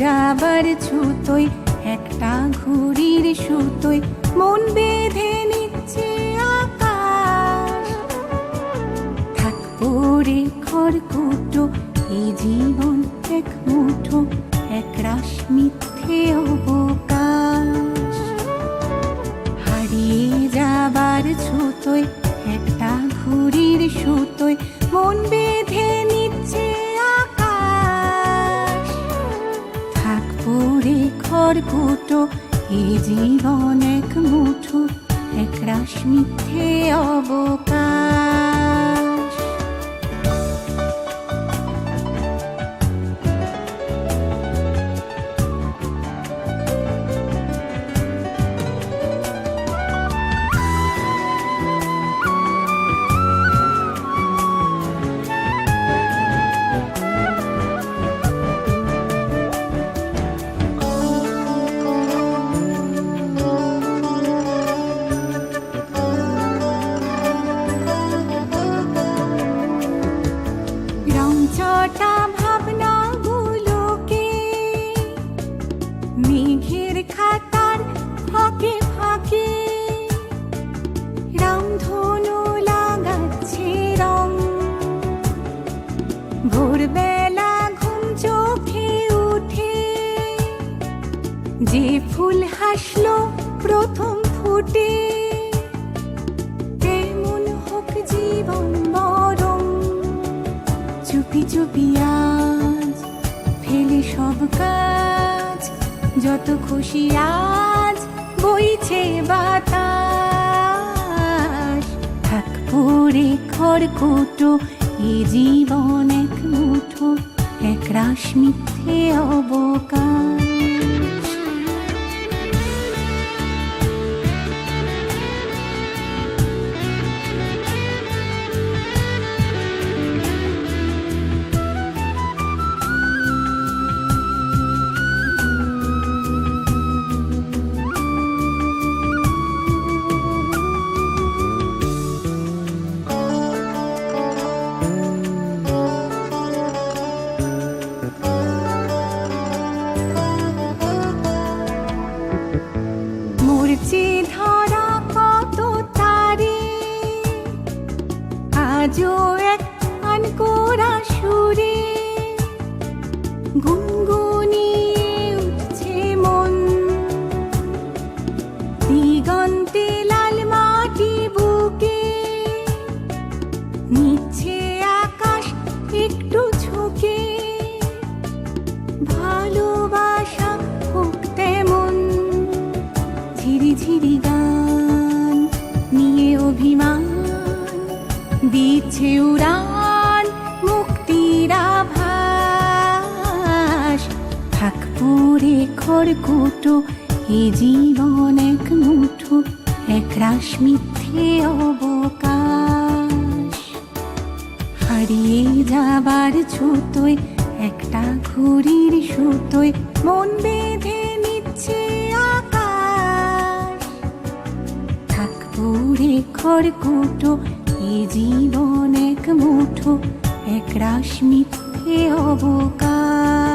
যাবার ছুতোয়, একটা ঘুড়ির সুতোয় মন বেঁধে নিচ্ছে আকাশ। থাকব রে খড়কুটো এই জীবন এক মুঠো, এক রাস মিথ্যে অবকাশ। হারিয়ে যাবার ছুতোয়, একটা ঘুড়ির সুতোয় মন বেঁধে খড়কুটো এ জীবন এক মুঠো এক রাশ মিথ্যে অবকাশ। ভোরবেলা ঘুম চোখে উঠে যে ফুল হাসলো প্রথম ফুটে। তেমন হোক জীবন বরং চুপি চুপি আজ ফেলে সব কাজ। যত খুশি আজ বইছে বাতাস। থাকব রে খড়কুটো এ জীবন এক মুঠো এক রাশ মিথ্যে অবকাশ। আজও এক আনকোরা সুরে। গুনগুনিয়ে দিচ্ছে উড়ান মুক্তির আভাস। থাকব রে খড়কুটো, এ জীবন এক মুঠো, এক রাস মিথ্যে অবকাশ। হারিয়ে যাবার ছুতোয়, একটা ঘুড়ির সুতোয়, মন বেঁধে নিচ্ছে আকাশ। থাকব রে খড়কুটো জীবন এক মুঠো এক রাস মিথ্যে অবকাশ।